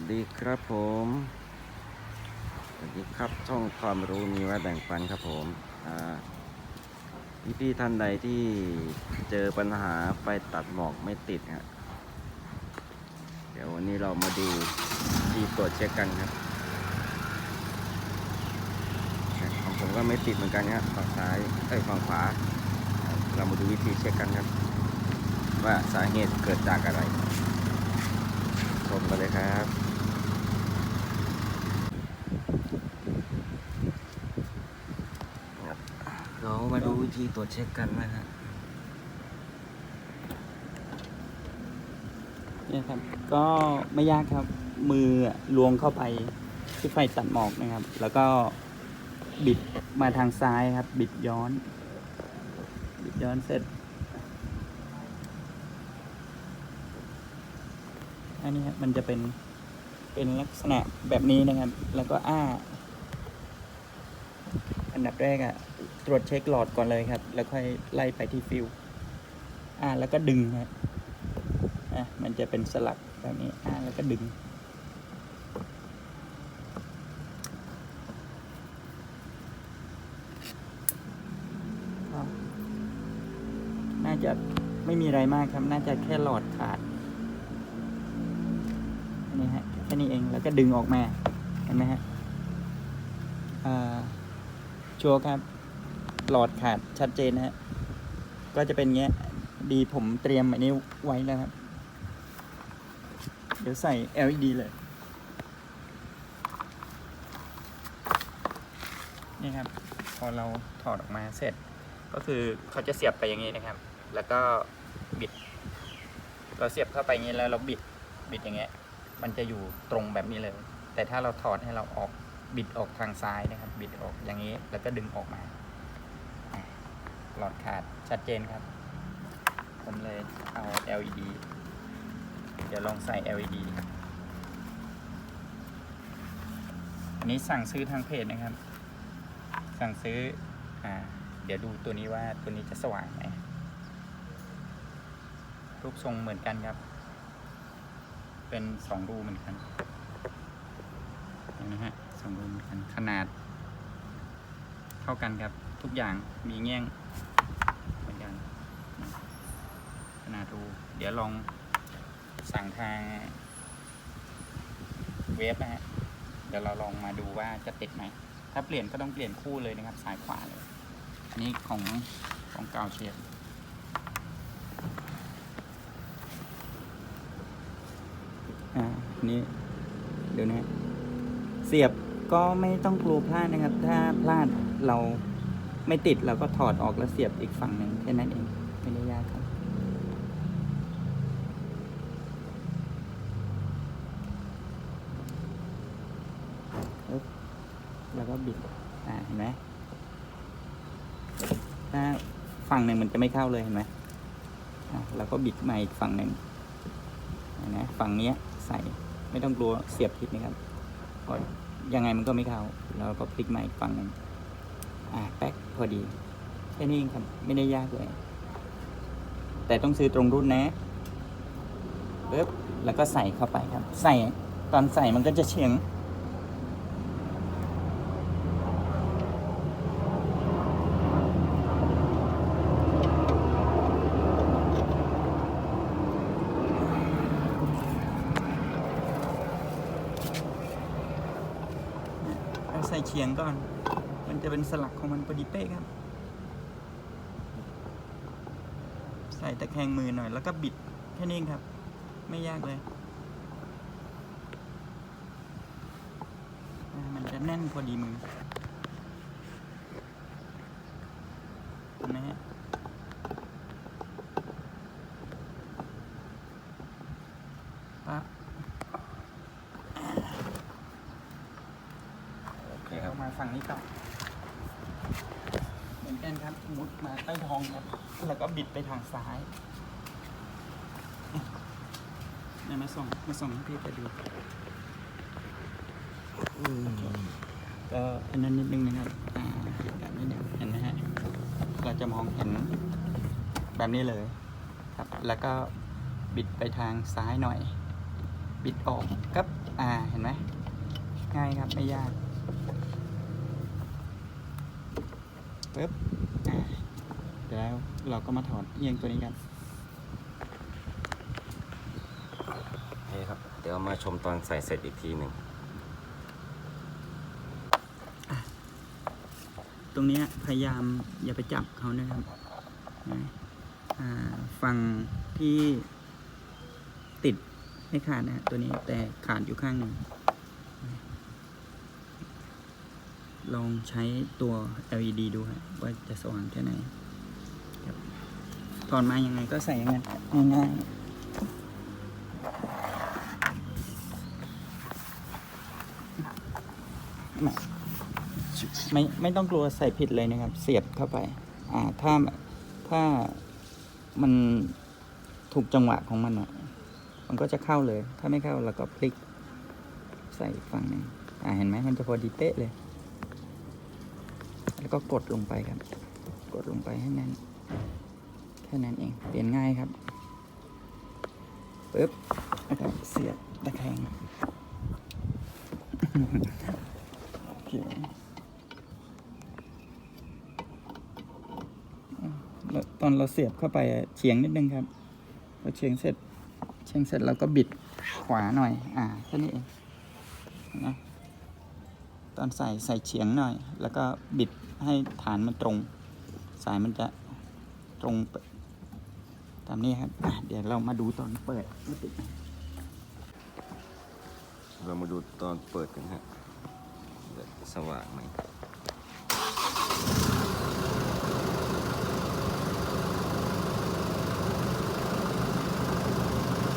วัสดีครับผม สวัสดีครับช่องความรู้มีไว้แบ่งปันครับผมอ่าพี่ๆท่านใดที่เจอปัญหาไฟตัดหมอกไม่ติดฮะเดี๋ยววันนี้เรามาดูที่ตรวจเช็คกันครับของผมก็ไม่ติดเหมือนกันครับฝั่งซ้ายเอ้ยฝั่งขวา เรามาดูวิธีเช็คกันครับ ว่าสาเหตุเกิดจากอะไรชมกันเลยครับ เรา มาดูวิธีตรวจเช็คกันนะฮะเนี่ยครับ ก็ไม่ยากครับ มือลวงเข้าไปที่ไฟตัดหมอกนะครับ แล้วก็บิดมาทางซ้ายครับ บิดย้อน บิดย้อนเสร็จ อันนี้ครับมันจะเป็นเป็นลักษณะแบบนี้นะครับ แล้วก็อ้า อันดับแรกอะ ตรวจเช็คหลอดก่อนเลยครับ แล้วค่อยไล่ไปที่ฟิวอ่าแล้วก็ดึงครับอะมันจะเป็นสลักแบบนี้อ่าแล้วก็ดึง น่าจะไม่มีอะไรมากครับ น่าจะแค่หลอดขาดอันนี้ฮะแค่นี้เองแล้วก็ดึงออกมา เห็นไหมฮะอ่าชัวร์ครับ หลอดขาดชัดเจนนะฮะ ก็จะเป็นเงี้ย ดีผมเตรียมอันนี้ไว้แล้วครับ เดี๋ยวใส่ LED เลยนี่ครับ พอเราถอดออกมาเสร็จ ก็คือเขาจะเสียบไปอย่างนี้นะครับ แล้วก็บิด เราเสียบเข้าไปอย่างนี้แล้วเราบิดบิดอย่างเงี้ย มันจะอยู่ตรงแบบนี้เลย แต่ถ้าเราถอดให้เราออกบิดออกทางซ้ายนะครับ บิดออกอย่างนี้แล้วก็ดึงออกมา หลอดขาดชัดเจนครับ ผมเลยเอา LED เดี๋ยวลองใส่ LED อันนี้สั่งซื้อทางเพจนะครับ สั่งซื้ออ่าเดี๋ยวดูตัวนี้ว่าตัวนี้จะสว่างไหมรูปทรงเหมือนกันครับ เป็นสองรูเหมือนกันเห็นไหมฮะสองรูเหมือนกันขนาด เท่ากันครับ ทุกอย่างมีแง่งเหมือนกันขนาดรูเดี๋ยวลองสั่งทางเว็บนะฮะ เดี๋ยวเราลองมาดูว่าจะติดไหม ถ้าเปลี่ยนก็ต้องเปลี่ยนคู่เลยนะครับ สายขวาเลย อันนี้ของของเก่าเชียร์อ่านนี้เดี๋ยวนะเสียบก็ไม่ต้องกลัวพลาดนะครับ ถ้าพลาดเรา ไม่ติดเราก็ถอดออกแล้วเสียบอีกฝั่งหนึ่งแค่นั้นเองไม่ได้ยากครับ แล้วก็บิดอ่าเห็นไหมถ้าฝั่งหนึ่งมันจะไม่เข้าเลยเห็นไหมอ่าแล้วก็บิดมาอีกฝั่งหนึ่งนไหมฝั่งเนี้ยใส่ไม่ต้องกลัวเสียบผิดนะครับยังไงมันก็ไม่เข้าแล้วก็พลิกมาอีกฝั่งหนึ่ง อ่าแป๊กพอดี แค่นี้เองครับ ไม่ได้ยากเลย แต่ต้องซื้อตรงรุ่นนะปึ๊บแล้วก็ใส่เข้าไปครับ ใส่ตอนใส่มันก็จะเฉียงเอาใส่เฉียงก่อน มันจะเป็นสลักของมันพอดีเป๊ะครับ ใส่ตะแคงมือหน่อยแล้วก็บิดแค่นี้ครับ ไม่ยากเลย มันจะแน่นพอดีมือนะฮะ ปั๊บ โอเคครั เอา บ มาฝั่งนี้ต่อเหมือ นกันครับมุดมาใต้ท้องครับ แล้วก็บิดไปทางซ้ายเนี่ยมาส่งมาส่งให้พี่ไปดูก็อันนั้นนิดนึงนะครับอ่าแบบนี้เนี่ยเห็นไหมฮะเราจะมองเห็นแบบนี้เลยครับ แล้วก็บิดไปทางซ้ายหน่อย บิดออกครับอ่าเห็นไหมง่ายครับไม่ยากปึ๊บ เดี๋ยวเราก็มาถอดเอียงตัวนี้กันโอเคครับ เดี๋ยวมาชมตอนใส่เสร็จอีกทีหนึ่ง ตรงเนี้ยพยายามอย่าไปจับเขานะครับนะอ่าฝั่งที่ติดไม่ขาดนะฮะตัวนี้แต่ขาดอยู่ข้างหนึ่ง ลองใช้ตัว LED ดูฮะว่าจะสว่างแค่ไหนครับถอนมายังไงก็ใส่ยังไงง่ายๆไม่ไม่ต้องกลัวใส่ผิดเลยนะครับ เสียบเข้าไป อ่าถ้าถ้ามันถูกจังหวะของมันอะ มันก็จะเข้าเลย ถ้าไม่เข้าเราก็พลิก ใส่ฝั่งนึงอ่าเห็นไหมมันจะพอดีเป๊ะเลย แล้วก็กดลงไปครับ กดลงไปให้แน่นแค่นั้นเองเปลี่ยนง่ายครับปึ๊บแล้วก็เสียบตะแคงโอเคตอนเราเสียบเข้าไปเฉียงนิดนึงครับพอเฉียงเสร็จเฉียงเสร็จเราก็บิดขวาหน่อย อ่าแค่นี้เองนะตอนใส่ใส่เฉียงหน่อย แล้วก็บิด ให้ฐานมันตรง สายมันจะตรงเปิดตามนี้ครับ เดี๋ยวเรามาดูตอนเปิดว่าติดเรามาดูตอนเปิดกันฮะสว่างไหม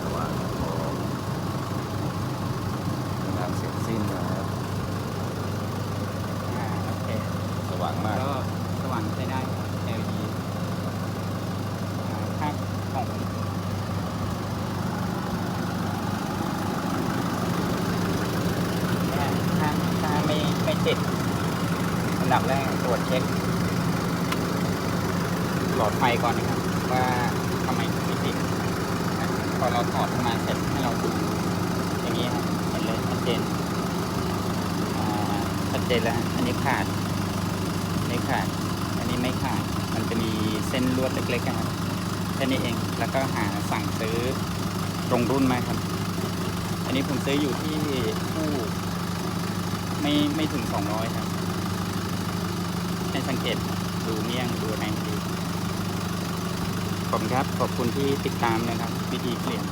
สว่างพอเวลาเสร็จสิ้นนะครับ อ่าโอเค สว่างมาก ก็สว่างใช้ได้ครับ LED อ่าถ้าของถ้าถ้าถ้าไม่ไม่ติดอันดับแรกตรวจเช็ค หลอด ไฟก่อนนะครับ ว่าทำไมถึงไม่ติดพอเราถอดออกมาเสร็จให้เราดูอย่างนี้ครับเห็นเลยชัดเจนชัดเจนแล้วอันนี้ขาดไม่ขาด อันนี้ไม่ขาด มันจะมีเส้นลวดเล็กๆนะครับแค่นี้เองแล้วก็หาสั่งซื้อตรงรุ่นมาครับ อันนี้ผมซื้ออยู่ที่คู่ไม่ไม่ถึงสองร้อยครับให้สังเกตดูเมี่ยงดูอะไรให้ดี ขอบคุณครับ ขอบคุณที่ติดตามนะครับ วิธีเปลี่ยน